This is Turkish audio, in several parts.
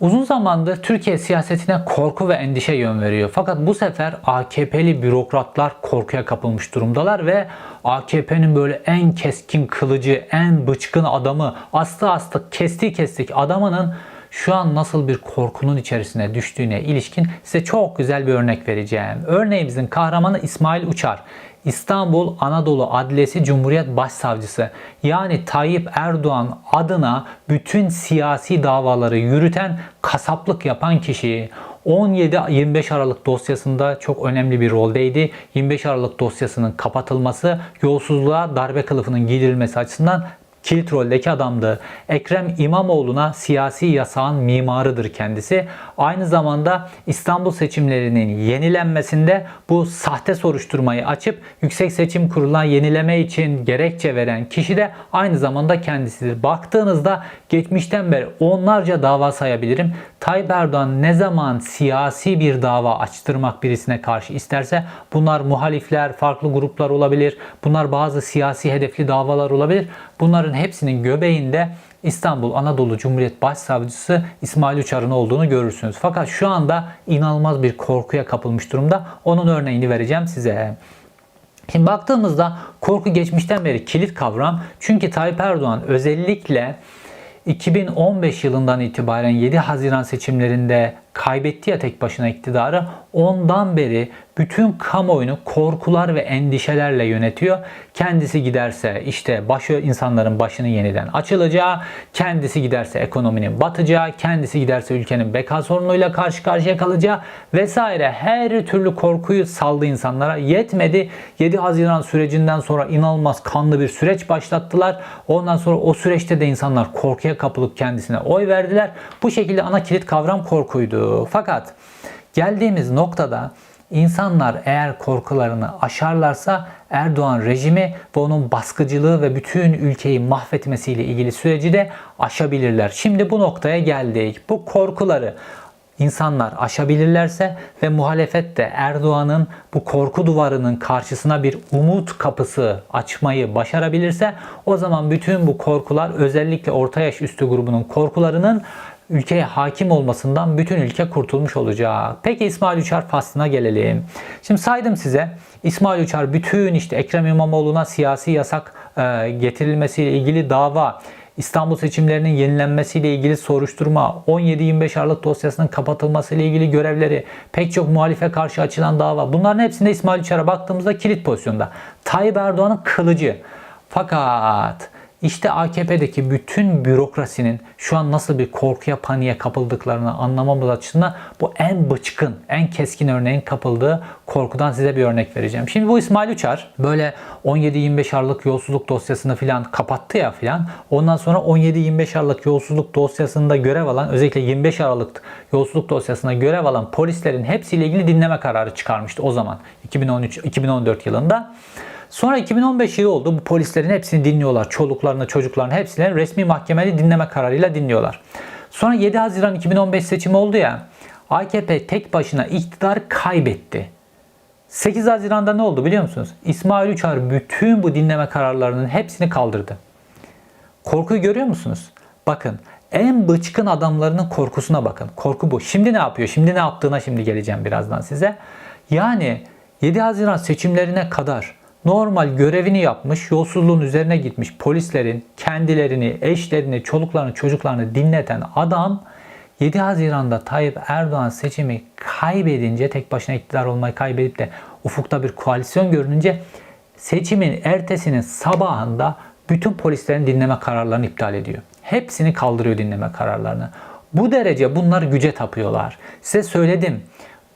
Uzun zamandır Türkiye siyasetine korku ve endişe yön veriyor. Fakat bu sefer AKP'li bürokratlar korkuya kapılmış durumdalar ve AKP'nin böyle en keskin kılıcı, en bıçkın adamı, aslı aslı kesti kestik adamının şu an nasıl bir korkunun içerisine düştüğüne ilişkin size çok güzel bir örnek vereceğim. Örneğimizin kahramanı İsmail Uçar. İstanbul Anadolu Adliyesi Cumhuriyet Başsavcısı yani Tayyip Erdoğan adına bütün siyasi davaları yürüten kasaplık yapan kişi 17-25 Aralık dosyasında çok önemli bir roldeydi. 25 Aralık dosyasının kapatılması, yolsuzluğa darbe kılıfının giydirilmesi açısından kilit roldeki adamdı. Ekrem İmamoğlu'na siyasi yasağın mimarıdır kendisi. Aynı zamanda İstanbul seçimlerinin yenilenmesinde bu sahte soruşturmayı açıp Yüksek Seçim Kurulu'na yenileme için gerekçe veren kişi de aynı zamanda kendisidir. Baktığınızda geçmişten beri onlarca dava sayabilirim. Tayyip Erdoğan ne zaman siyasi bir dava açtırmak birisine karşı isterse bunlar muhalifler, farklı gruplar olabilir. Bunlar bazı siyasi hedefli davalar olabilir. Bunların hepsinin göbeğinde İstanbul Anadolu Cumhuriyet Başsavcısı İsmail Uçar'ın olduğunu görürsünüz. Fakat şu anda inanılmaz bir korkuya kapılmış durumda. Onun örneğini vereceğim size. Şimdi baktığımızda korku geçmişten beri kilit kavram. Çünkü Tayyip Erdoğan özellikle 2015 yılından itibaren 7 Haziran seçimlerinde kaybetti ya tek başına iktidarı. Ondan beri bütün kamuoyunu korkular ve endişelerle yönetiyor. Kendisi giderse işte başı insanların başını yeniden açılacağı, kendisi giderse ekonominin batacağı, kendisi giderse ülkenin beka sorunuyla karşı karşıya kalacağı vesaire her türlü korkuyu saldı insanlara. Yetmedi. 7 Haziran sürecinden sonra inanılmaz kanlı bir süreç başlattılar. Ondan sonra o süreçte de insanlar korkuya kapılıp kendisine oy verdiler. Bu şekilde ana kilit kavram korkuydu. Fakat geldiğimiz noktada insanlar eğer korkularını aşarlarsa Erdoğan rejimi ve onun baskıcılığı ve bütün ülkeyi mahvetmesiyle ilgili süreci de aşabilirler. Şimdi bu noktaya geldik. Bu korkuları insanlar aşabilirlerse ve muhalefet de Erdoğan'ın bu korku duvarının karşısına bir umut kapısı açmayı başarabilirse o zaman bütün bu korkular özellikle orta yaş üstü grubunun korkularının ülkeye hakim olmasından bütün ülke kurtulmuş olacak. Peki İsmail Uçar faslına gelelim. Şimdi saydım size İsmail Uçar bütün işte Ekrem İmamoğlu'na siyasi yasak e, getirilmesiyle ilgili dava, İstanbul seçimlerinin yenilenmesiyle ilgili soruşturma, 17-25 Aralık dosyasının kapatılmasıyla ilgili görevleri, pek çok muhalife karşı açılan dava. Bunların hepsinde İsmail Uçar'a baktığımızda kilit pozisyonda. Tayyip Erdoğan'ın kılıcı. Fakat işte AKP'deki bütün bürokrasinin şu an nasıl bir korkuya, paniğe kapıldıklarını anlamamız açısından bu en bıçkın, en keskin örneğin kapıldığı korkudan size bir örnek vereceğim. Şimdi bu İsmail Uçar böyle 17-25 Aralık yolsuzluk dosyasını filan kapattı ya filan. Ondan sonra 17-25 Aralık yolsuzluk dosyasında görev alan özellikle 25 Aralık yolsuzluk dosyasında görev alan polislerin hepsiyle ilgili dinleme kararı çıkarmıştı o zaman 2013-2014 yılında. Sonra 2015 yılı oldu. Bu polislerin hepsini dinliyorlar. Çoluklarını, çocuklarını hepsini resmi mahkemeli dinleme kararıyla dinliyorlar. Sonra 7 Haziran 2015 seçimi oldu ya. AKP tek başına iktidar kaybetti. 8 Haziran'da ne oldu biliyor musunuz? İsmail Uçar bütün bu dinleme kararlarının hepsini kaldırdı. Korkuyu görüyor musunuz? Bakın en bıçkın adamlarının korkusuna bakın. Korku bu. Şimdi ne yapıyor? Şimdi ne yaptığına şimdi geleceğim birazdan size. Yani 7 Haziran seçimlerine kadar normal görevini yapmış, yolsuzluğun üzerine gitmiş polislerin kendilerini, eşlerini, çoluklarını, çocuklarını dinleten adam 7 Haziran'da Tayyip Erdoğan seçimi kaybedince, tek başına iktidar olmayı kaybedip de ufukta bir koalisyon görününce seçimin ertesinin sabahında bütün polislerin dinleme kararlarını iptal ediyor. Hepsini kaldırıyor dinleme kararlarını. Bu derece bunlar güce tapıyorlar. Size söyledim.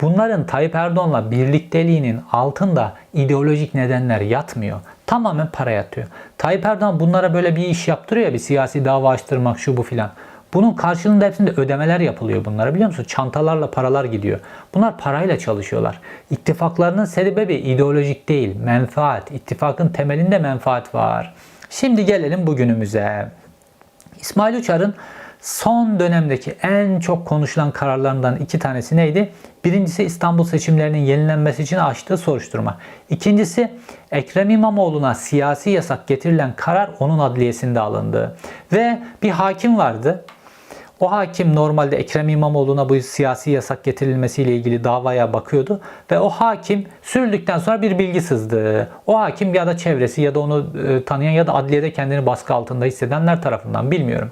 Bunların Tayyip Erdoğan'la birlikteliğinin altında ideolojik nedenler yatmıyor. Tamamen para yatıyor. Tayyip Erdoğan bunlara böyle bir iş yaptırıyor ya bir siyasi dava açtırmak şu bu filan. Bunun karşılığında hepsinde ödemeler yapılıyor bunlara biliyor musun? Çantalarla paralar gidiyor. Bunlar parayla çalışıyorlar. İttifaklarının sebebi ideolojik değil, menfaat. İttifakın temelinde menfaat var. Şimdi gelelim bugünümüze. İsmail Uçar'ın son dönemdeki en çok konuşulan kararlarından iki tanesi neydi? Birincisi İstanbul seçimlerinin yenilenmesi için açtığı soruşturma. İkincisi Ekrem İmamoğlu'na siyasi yasak getirilen karar onun adliyesinde alındı. Ve bir hakim vardı. O hakim normalde Ekrem İmamoğlu'na bu siyasi yasak getirilmesiyle ilgili davaya bakıyordu ve o hakim sürüldükten sonra bir bilgi sızdı. O hakim ya da çevresi ya da onu e, tanıyan ya da adliyede kendini baskı altında hissedenler tarafından bilmiyorum.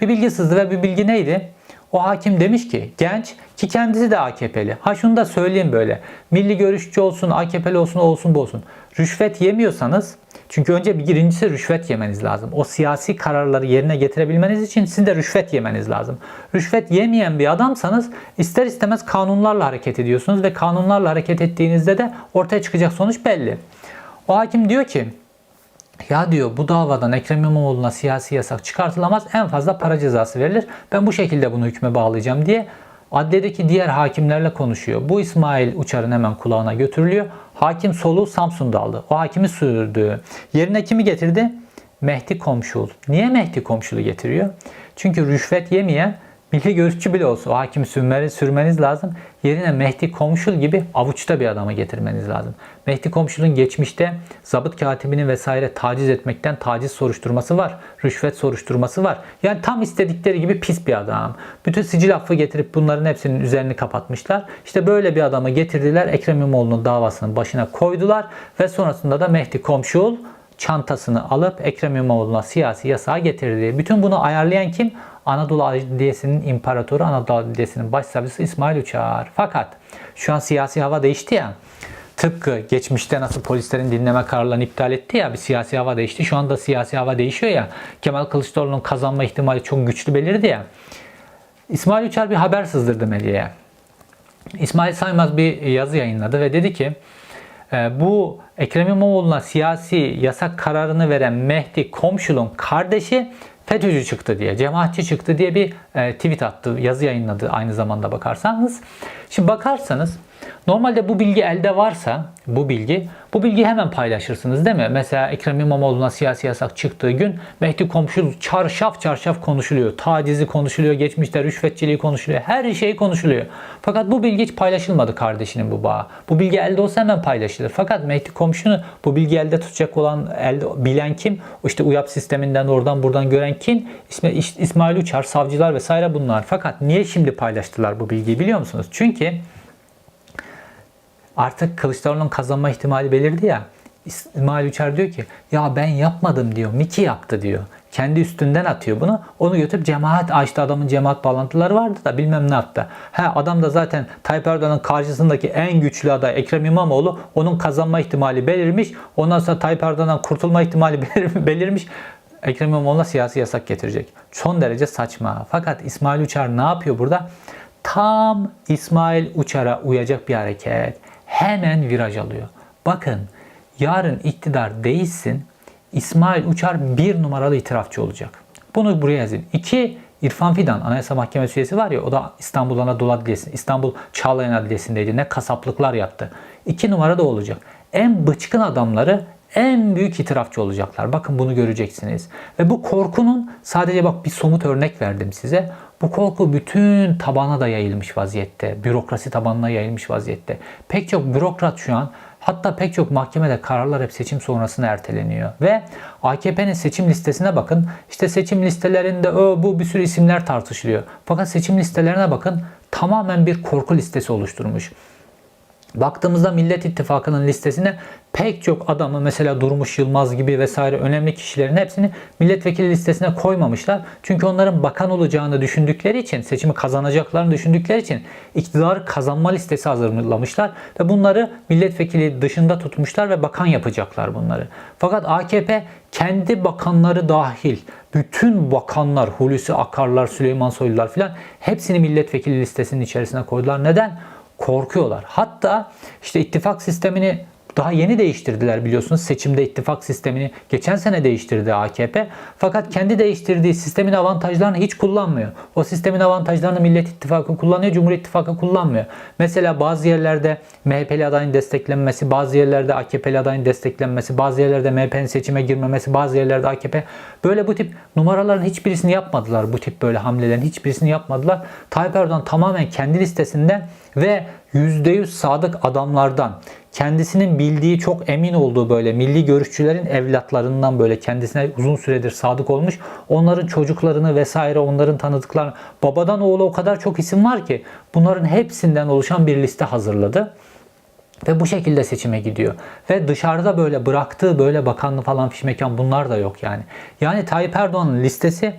Bir bilgi sızdı ve bir bilgi neydi? O hakim demiş ki genç ki kendisi de AKP'li. Ha şunu da söyleyeyim böyle. Milli görüşçü olsun, AKP'li olsun, olsun bu olsun. Rüşvet yemiyorsanız çünkü önce bir birincisi rüşvet yemeniz lazım. O siyasi kararları yerine getirebilmeniz için sizin de rüşvet yemeniz lazım. Rüşvet yemeyen bir adamsanız ister istemez kanunlarla hareket ediyorsunuz ve kanunlarla hareket ettiğinizde de ortaya çıkacak sonuç belli. O hakim diyor ki ya diyor bu davadan Ekrem İmamoğlu'na siyasi yasak çıkartılamaz en fazla para cezası verilir. Ben bu şekilde bunu hükme bağlayacağım diye adliyedeki diğer hakimlerle konuşuyor. Bu İsmail Uçar'ın hemen kulağına götürülüyor. Hakim soluğu Samsun'da aldı. O hakimi sürdü. Yerine kimi getirdi? Mehdi Komşul. Niye Mehdi Komşul'u getiriyor? Çünkü rüşvet yemeyen milli görüşçü bile olsa o hakimi sürmeniz, sürmeniz lazım. Yerine Mehdi Komşul gibi avuçta bir adamı getirmeniz lazım. Mehdi Komşul'un geçmişte zabıt katibini vesaire taciz etmekten taciz soruşturması var. Rüşvet soruşturması var. Yani tam istedikleri gibi pis bir adam. Bütün sicil affı getirip bunların hepsinin üzerini kapatmışlar. İşte böyle bir adamı getirdiler. Ekrem İmamoğlu'nun davasının başına koydular. Ve sonrasında da Mehdi Komşul çantasını alıp Ekrem İmamoğlu'na siyasi yasağı getirdi. Bütün bunu ayarlayan kim? Anadolu Adliyesi'nin imparatoru, Anadolu Adliyesi'nin başsavcısı İsmail Uçar. Fakat şu an siyasi hava değişti ya. Tıpkı geçmişte nasıl polislerin dinleme kararlarını iptal etti ya bir siyasi hava değişti. Şu anda siyasi hava değişiyor ya. Kemal Kılıçdaroğlu'nun kazanma ihtimali çok güçlü belirdi ya. İsmail Uçar bir haber sızdırdı medyaya. İsmail Saymaz bir yazı yayınladı ve dedi ki e, bu Ekrem İmamoğlu'na siyasi yasak kararını veren Mehdi Komşul'un kardeşi FETÖ'cü çıktı diye, cemaatçi çıktı diye bir e, tweet attı, yazı yayınladı aynı zamanda bakarsanız. Şimdi bakarsanız normalde bu bilgi elde varsa bu bilgi, bu bilgi hemen paylaşırsınız değil mi? Mesela Ekrem İmamoğlu'na siyasi yasak çıktığı gün Mehdi Komşu çarşaf çarşaf konuşuluyor. Tacizi konuşuluyor, geçmişte rüşvetçiliği konuşuluyor. Her şey konuşuluyor. Fakat bu bilgi hiç paylaşılmadı kardeşinin bu bağı. Bu bilgi elde olsa hemen paylaşılır. Fakat Mehdi Komşu'nu bu bilgi elde tutacak olan, elde bilen kim? İşte UYAP sisteminden oradan buradan gören kim? İsmail, İsmail Uçar, savcılar vesaire bunlar. Fakat niye şimdi paylaştılar bu bilgiyi biliyor musunuz? Çünkü artık Kılıçdaroğlu'nun kazanma ihtimali belirdi ya. İsmail Uçar diyor ki ya ben yapmadım diyor. Miki yaptı diyor. Kendi üstünden atıyor bunu. Onu götürüp cemaat açtı. Adamın cemaat bağlantıları vardı da bilmem ne yaptı. Ha adam da zaten Tayyip Erdoğan'ın karşısındaki en güçlü aday Ekrem İmamoğlu. Onun kazanma ihtimali belirmiş. Ondan sonra Tayyip Erdoğan'dan kurtulma ihtimali belirmiş. Ekrem İmamoğlu'na siyasi yasak getirecek. Son derece saçma. Fakat İsmail Uçar ne yapıyor burada? Tam İsmail Uçar'a uyacak bir hareket. Hemen viraj alıyor. Bakın yarın iktidar değilsin İsmail Uçar bir numaralı itirafçı olacak. Bunu buraya yazın. İki İrfan Fidan Anayasa Mahkemesi üyesi var ya o da İstanbul Anadolu Adliyesi, İstanbul Çağlayan Adliyesi'ndeydi. Ne kasaplıklar yaptı. İki numara da olacak. En bıçkın adamları en büyük itirafçı olacaklar. Bakın bunu göreceksiniz. Ve bu korkunun sadece bak bir somut örnek verdim size. Bu korku bütün tabana da yayılmış vaziyette. Bürokrasi tabanına yayılmış vaziyette. Pek çok bürokrat şu an Hatta pek çok mahkemede kararlar hep seçim sonrasına erteleniyor. Ve AKP'nin seçim listesine bakın. İşte seçim listelerinde o bu bir sürü isimler tartışılıyor. Fakat seçim listelerine bakın tamamen bir korku listesi oluşturmuş. Baktığımızda Millet İttifakı'nın listesine pek çok adamı mesela Durmuş Yılmaz gibi vesaire önemli kişilerin hepsini milletvekili listesine koymamışlar. Çünkü onların bakan olacağını düşündükleri için, seçimi kazanacaklarını düşündükleri için iktidar kazanma listesi hazırlamışlar ve bunları milletvekili dışında tutmuşlar ve bakan yapacaklar bunları. Fakat AKP kendi bakanları dahil bütün bakanlar, Hulusi Akarlar, Süleyman Soylular filan hepsini milletvekili listesinin içerisine koydular. Neden? Korkuyorlar. Hatta işte ittifak sistemini daha yeni değiştirdiler biliyorsunuz. Seçimde ittifak sistemini geçen sene değiştirdi AKP. Fakat kendi değiştirdiği sistemin avantajlarını hiç kullanmıyor. O sistemin avantajlarını Millet İttifakı kullanıyor, Cumhur İttifakı kullanmıyor. Mesela bazı yerlerde MHP'li adayın desteklenmesi, bazı yerlerde AKP'li adayın desteklenmesi, bazı yerlerde MHP'nin seçime girmemesi, bazı yerlerde AKP böyle bu tip numaraların hiçbirisini yapmadılar. Bu tip böyle hamlelerin hiçbirisini yapmadılar. Tayyip Erdoğan tamamen kendi listesinden ve %100 sadık adamlardan, kendisinin bildiği çok emin olduğu böyle milli görüşçülerin evlatlarından böyle kendisine uzun süredir sadık olmuş. Onların çocuklarını vesaire onların tanıdıklarını babadan oğula o kadar çok isim var ki bunların hepsinden oluşan bir liste hazırladı. Ve bu şekilde seçime gidiyor. Ve dışarıda böyle bıraktığı böyle bakanlı falan fişmekan bunlar da yok yani. Yani Tayyip Erdoğan'ın listesi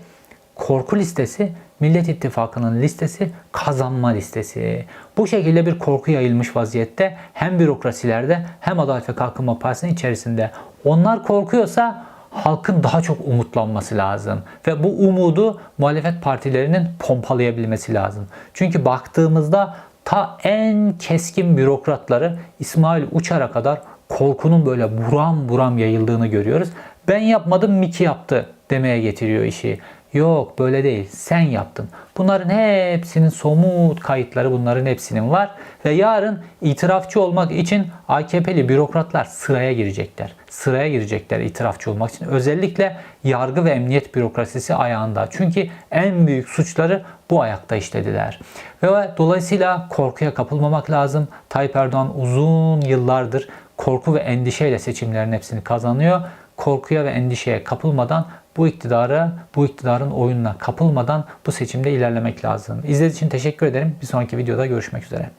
korku listesi, Millet İttifakı'nın listesi, kazanma listesi. Bu şekilde bir korku yayılmış vaziyette hem bürokrasilerde hem Adalet ve Kalkınma Partisi'nin içerisinde. Onlar korkuyorsa halkın daha çok umutlanması lazım. Ve bu umudu muhalefet partilerinin pompalayabilmesi lazım. Çünkü baktığımızda ta en keskin bürokratları İsmail Uçar'a kadar korkunun böyle buram buram yayıldığını görüyoruz. Ben yapmadım Miki yaptı demeye getiriyor işi. Yok böyle değil. Sen yaptın. Bunların hepsinin somut kayıtları bunların hepsinin var. Ve yarın itirafçı olmak için AKP'li bürokratlar sıraya girecekler. Sıraya girecekler itirafçı olmak için. Özellikle yargı ve emniyet bürokrasisi ayağında. Çünkü en büyük suçları bu ayakta işlediler. Ve dolayısıyla korkuya kapılmamak lazım. Tayyip Erdoğan uzun yıllardır korku ve endişeyle seçimlerin hepsini kazanıyor. Korkuya ve endişeye kapılmadan bu iktidarı, bu iktidarın oyununa kapılmadan bu seçimde ilerlemek lazım. İzlediğiniz için teşekkür ederim. Bir sonraki videoda görüşmek üzere.